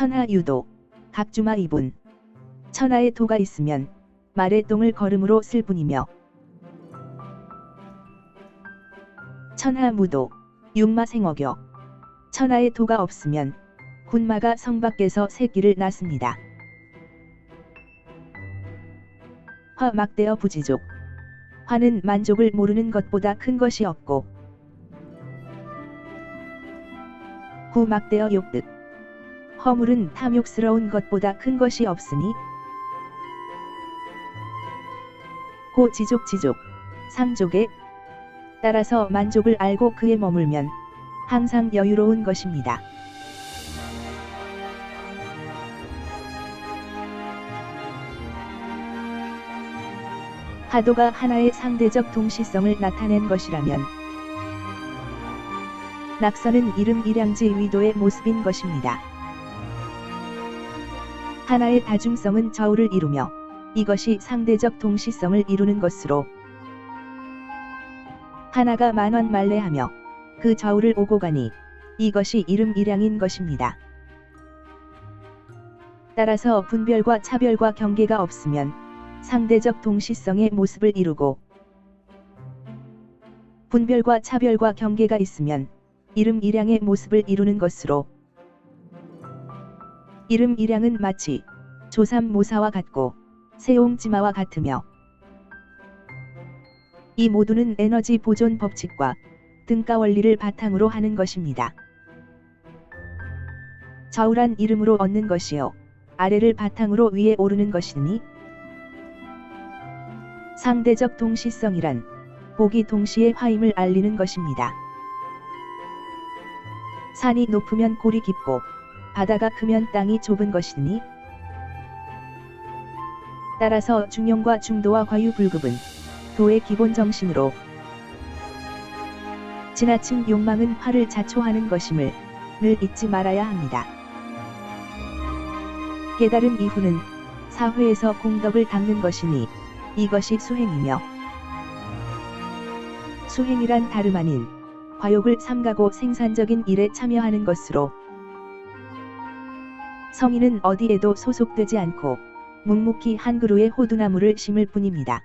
천하 유도, 각주마 이분. 천하의 도가 있으면 말의 똥을 걸음으로 쓸 뿐이며 천하 무도, 육마 생어교. 천하의 도가 없으면 군마가 성 밖에서 새끼를 낳습니다. 화 막대어 부지족. 화는 만족을 모르는 것보다 큰 것이 없고 구 막대어 욕득. 허물은 탐욕스러운 것보다 큰 것이 없으니 고 지족 지족 상족에 따라서 만족을 알고 그에 머물면 항상 여유로운 것입니다. 하도가 하나의 상대적 동시성을 나타낸 것이라면 낙서는 이름 일양지 위도의 모습인 것입니다. 하나의 다중성은 저울을 이루며 이것이 상대적 동시성을 이루는 것으로 하나가 만원 말레하며 그 저울을 오고 가니 이것이 이름 일양인 것입니다. 따라서 분별과 차별과 경계가 없으면 상대적 동시성의 모습을 이루고 분별과 차별과 경계가 있으면 이름 일양의 모습을 이루는 것으로 이름 일양은 마치 조삼모사와 같고 세옹지마와 같으며 이 모두는 에너지 보존 법칙과 등가 원리를 바탕으로 하는 것입니다. 저울한 이름으로 얻는 것이요 아래를 바탕으로 위에 오르는 것이니 상대적 동시성이란 복이 동시에 화임을 알리는 것입니다. 산이 높으면 골이 깊고 바다가 크면 땅이 좁은 것이니 따라서 중용과 중도와 과유불급은 도의 기본 정신으로 지나친 욕망은 화를 자초하는 것임을 늘 잊지 말아야 합니다. 깨달은 이후는 사회에서 공덕을 닦는 것이니 이것이 수행이며 수행이란 다름 아닌 과욕을 삼가고 생산적인 일에 참여하는 것으로 성인은 어디에도 소속되지 않고 묵묵히 한 그루의 호두나무를 심을 뿐입니다.